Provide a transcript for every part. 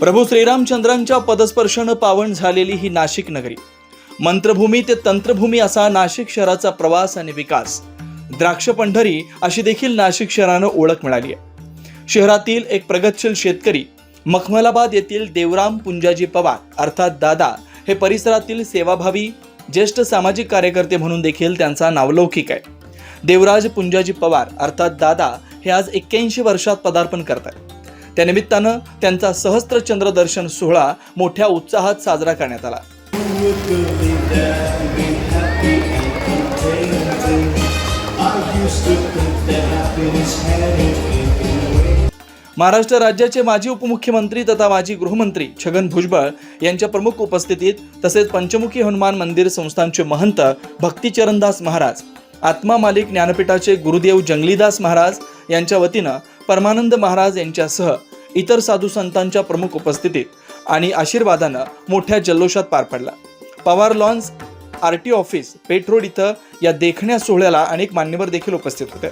प्रभू श्रीरामचंद्रांच्या पदस्पर्शानं पावन झालेली ही नाशिक नगरी. मंत्रभूमी ते तंत्रभूमी असा नाशिक शहराचा प्रवास आणि विकास. द्राक्ष पंढरी अशी देखील नाशिक शहरानं ओळख मिळाली आहे. शहरातील एक प्रगतशील शेतकरी मखमलाबाद येथील देवराम पुंजाजी पवार अर्थात दादा हे परिसरातील सेवाभावी ज्येष्ठ सामाजिक कार्यकर्ते म्हणून देखील त्यांचा नावलौकिक आहे. देवराज पुंजाजी पवार अर्थात दादा हे आज एक्क्याऐंशी वर्षात पदार्पण करतात. त्यानिमित्तानं त्यांचा सहस्त्रचंद्र दर्शन सोहळा मोठ्या उत्साहात साजरा करण्यात आला. महाराष्ट्र राज्याचे माजी उपमुख्यमंत्री तथा माजी गृहमंत्री छगन भुजबळ यांच्या प्रमुख उपस्थितीत तसेच पंचमुखी हनुमान मंदिर संस्थानचे महंत भक्तिचरणदास महाराज आत्मा मालिक ज्ञानपीठाचे गुरुदेव जंगलीदास महाराज यांच्या वतीनं परमानंद महाराज यांच्यासह इतर साधू संतांच्या प्रमुख उपस्थितीत आणि आशीर्वादानं मोठ्या जल्लोषात पार पडला. Pawar lawns R T office पेट्रोड इथं या देखण्या सोहळ्याला अनेक मान्यवर देखील उपस्थित होते.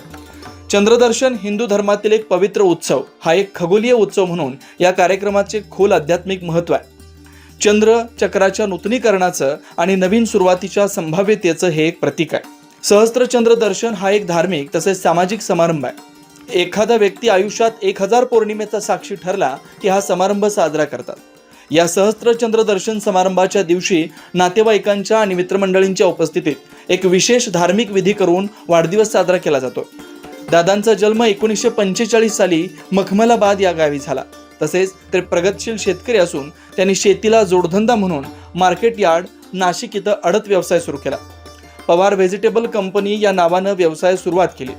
चंद्रदर्शन हिंदू धर्मातील एक पवित्र उत्सव हा एक खगोलीय उत्सव म्हणून या कार्यक्रमाचे खोल आध्यात्मिक महत्त्व आहे. चंद्र चक्राच्या नूतनीकरणाचं आणि नवीन सुरुवातीच्या संभाव्यतेचं हे एक प्रतीक आहे. सहस्त्रचंद्र दर्शन हा एक धार्मिक तसेच सामाजिक समारंभ आहे. एखादा व्यक्ती आयुष्यात एक हजार पौर्णिमेचा साक्षी ठरला की हा समारंभ साजरा करतात. या सहस्त्रचंद्र दर्शन समारंभाच्या दिवशी नातेवाईकांच्या आणि मित्रमंडळींच्या उपस्थितीत एक विशेष धार्मिक विधी करून वाढदिवस साजरा केला जातो. दादांचा जन्म एकोणीसशे पंचेचाळीस साली मखमलाबाद या गावी झाला. तसेच ते प्रगतशील शेतकरी असून त्यांनी शेतीला जोडधंदा म्हणून मार्केट यार्ड नाशिक इथं अडत व्यवसाय सुरू केला. पवार व्हेजिटेबल कंपनी या नावानं व्यवसाय सुरुवात केली.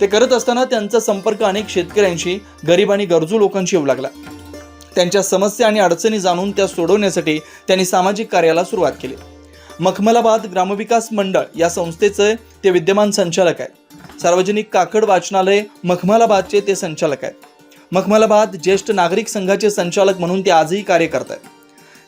ते करत असताना त्यांचा संपर्क अनेक शेतकऱ्यांशी गरीब आणि गरजू लोकांशी येऊ लागला. त्यांच्या समस्या आणि अडचणी जाणून त्या सोडवण्यासाठी त्यांनी सामाजिक कार्याला सुरुवात केली. मखमलाबाद ग्रामविकास मंडळ या संस्थेचे ते विद्यमान संचालक आहेत सार्वजनिक काकड वाचनालय मखमलाबादचे ते संचालक आहेत मखमलाबाद ज्येष्ठ नागरिक संघाचे संचालक म्हणून ते आजही कार्य करत आहेत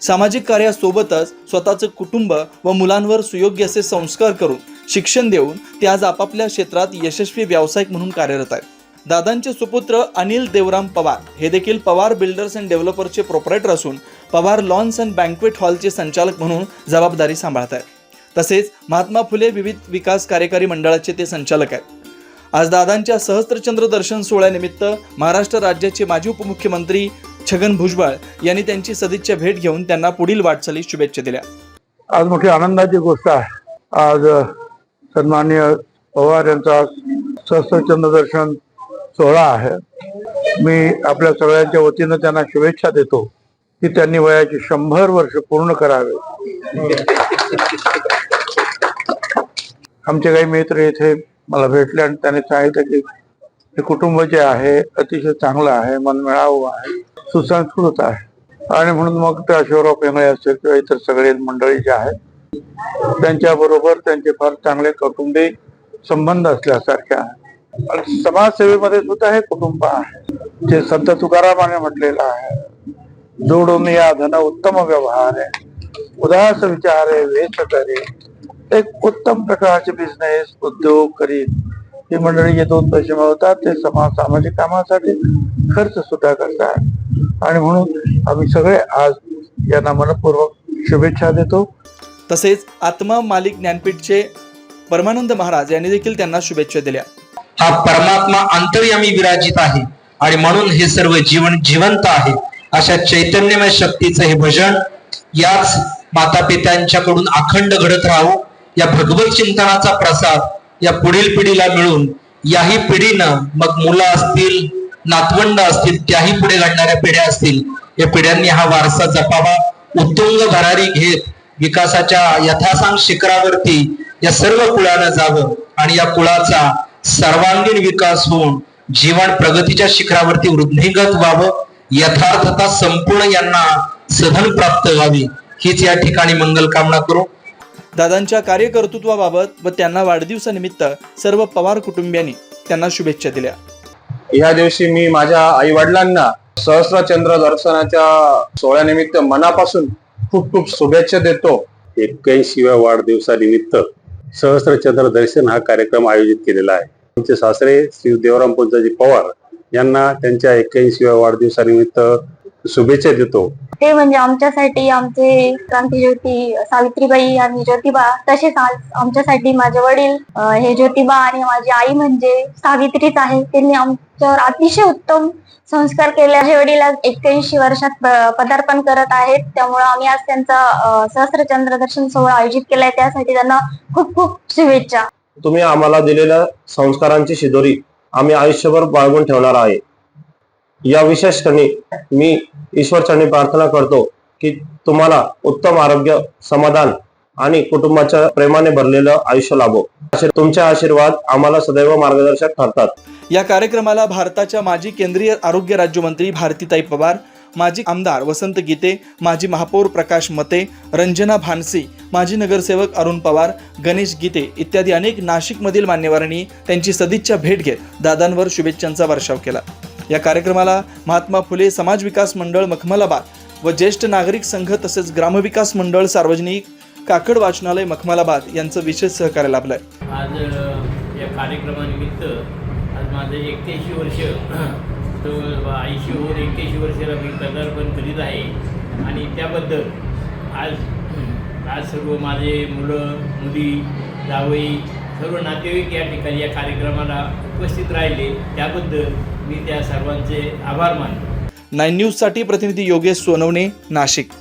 सामाजिक कार्यासोबतच स्वतःचं कुटुंब व मुलांवर सुयोग्य असे संस्कार करून शिक्षण देऊन ते आज आपापल्या क्षेत्रात यशस्वी व्यावसायिक म्हणून कार्यरत आहेत. दादांचे सुपुत्र अनिल देवराम पवार हे देखील पवार बिल्डर्स अँड डेव्हलपरचे प्रोपरायटर असून पवार लॉन्स अँड बँकवेट हॉलचे संचालक म्हणून जबाबदारी सांभाळत आहेत. तसेच महात्मा फुले विविध विकास कार्यकारी मंडळाचे ते संचालक आहेत. आज दादांच्या सहस्त्रचंद्र दर्शन सोहळ्यानिमित्त महाराष्ट्र राज्याचे माजी उपमुख्यमंत्री छगन भुजबळ यांनी त्यांची सदिच्छा भेट घेऊन त्यांना पुढील वाटचाली शुभेच्छा दिल्या. आज मोठी आनंदाची गोष्ट आहे. आज सन्माननीय पवार यांचा सहस्त्रचंद्र दर्शन सोहळा आहे. मी आपल्या सगळ्यांच्या वतीनं त्यांना शुभेच्छा देतो की त्यांनी वयाची शंभर वर्ष पूर्ण करावे. आमचे काही मित्र इथे मला भेटले आणि त्यांनी सांगितलं की हे कुटुंब जे आहे अतिशय चांगलं आहे मन मिळावं आहे. सुसंस्कृत आहे. आणि म्हणून मग ते अशोकराव पेंगळे असेल किंवा इतर सगळे मंडळी जे आहेत त्यांच्या बरोबर त्यांचे फार चांगले कौटुंबिक संबंध असल्यासारखे आहे. आणि समाजसेवेमध्ये सुद्धा हे कुटुंब आहे. जे संत तुकारामाने म्हटलेलं आहे जोडून या धन उत्तम व्यवहार आहे उदास विचार आहे वेच करे एक उत्तम प्रकारचे बिझनेस उद्योग करीत. ही मंडळी जे दोन पैसे मिळवतात ते समाज सामाजिक कामासाठी खर्च सुद्धा करतात. आणि म्हणून आम्ही सगळे आज यांना मनपूर्वक शुभेच्छा देतो. तसेच आत्मा मालिक ज्ञानपीठचे परमानंद महाराज यांनी देखील त्यांना शुभेच्छा दिल्या. हा परमात्मा अंतर्यामी विराजित आहे आणि म्हणून हे सर्व जीवन जिवंत आहे. अशा चैतन्यमय शक्तीचं हे भजन याच माता पित्यांच्याकडून अखंड घडत राहू या भगवत चिंतनाचा प्रसाद या पुढील पिढीला मिळून याही पिढीनं मग मुलं असतील नातवंड असतील त्याही पुढे घडणाऱ्या पिढ्या असतील या पिढ्यांनी हा वारसा जपावा उत्तुंग भरारी घेत विकासाच्या यथासांग शिखरावरती या सर्व कुळानं जावं आणि या कुळाचा सर्वांगीण विकास होऊन जीवन प्रगतीच्या शिखरावरती वृद्धिंगत व्हावं यथार्थता संपूर्ण यांना सधन प्राप्त व्हावी. हीच या ठिकाणी मंगल कामना करू. दादांच्या कार्यकर्तृत्वाबाबत व त्यांना वाढदिवसानिमित्त सर्व पवार कुटुंबियांनी त्यांना शुभेच्छा दिल्या. ह्या दिवशी मी माझ्या आई वडिलांना सहस्त्रचंद्र दर्शनाच्या सोहळ्यानिमित्त मनापासून खूप खूप शुभेच्छा देतो. एक्क्याऐंशीव्या वाढदिवसानिमित्त सहस्त्रचंद्र दर्शन हा कार्यक्रम आयोजित केलेला आहे. त्यांचे सासरे श्री देवराम पंचाजी पवार यांना त्यांच्या एक्क्याऐंशीव्या वाढदिवसानिमित्त शुभेच्छा देतो. ते म्हणजे आमच्यासाठी आमचे क्रांतीज्योती सावित्रीबाई आणि ज्योतिबा तसेच आज आमच्यासाठी माझे वडील हे ज्योतिबा आणि माझी आई म्हणजे सावित्रीच आहे. त्यांनी आमच्यावर अतिशय उत्तम संस्कार केले माझे वडील आज एक्क्याऐंशी वर्षात पदार्पण करत आहेत. त्यामुळे आम्ही आज त्यांचा अं, सहस्त्रचंद्र दर्शन सोहळा आयोजित केलाय. त्यासाठी त्यांना खूप खूप शुभेच्छा. तुम्ही आम्हाला दिलेल्या संस्कारांची शिदोरी आम्ही आयुष्यभर बाळगून ठेवणार आहे. या विशेष क्षणी मी ईश्वरचरणी प्रार्थना करतो की तुम्हाला उत्तम आरोग्य समाधान आणि कुटुंबाच्या प्रेमाने भरलेलं आयुष्य लाभो. असे तुमचे आशीर्वाद आम्हाला सदैव मार्गदर्शक ठरतात. या कार्यक्रमाला भारताच्या माजी केंद्रीय आरोग्य राज्यमंत्री भारतीताई पवार माजी आमदार वसंत गीते माजी महापौर प्रकाश मते रंजना भानसी माजी नगरसेवक अरुण पवार गणेश गीते इत्यादी अनेक नाशिकमधील मान्यवरांनी त्यांची सदिच्छा भेट घेत दादांवर शुभेच्छांचा वर्षाव केला. या कार्यक्रमाला महात्मा फुले समाज विकास मंडळ मखमलाबाद व ज्येष्ठ नागरिक संघ तसेच ग्रामविकास मंडळ सार्वजनिक काकड वाचनालय मखमलाबाद यांचं विशेष सहकार्य आहे आज या कार्यक्रमानिमित्त आज माझं एकत्याऐंशी वर्ष ऐंशी होऊन एक्क्याऐंशी वर्षाला मी पदार्पण करीत आहे. आणि त्याबद्दल आज आज सर्व माझे मुलं मुली जावई सर्व नातेवाईक या ठिकाणी या कार्यक्रमाला उपस्थित राहिले. त्याबद्दल मी त्या सर्वांचे आभार मानतो. नाईन न्यूजसाठी प्रतिनिधी योगेश सोनवणे नाशिक.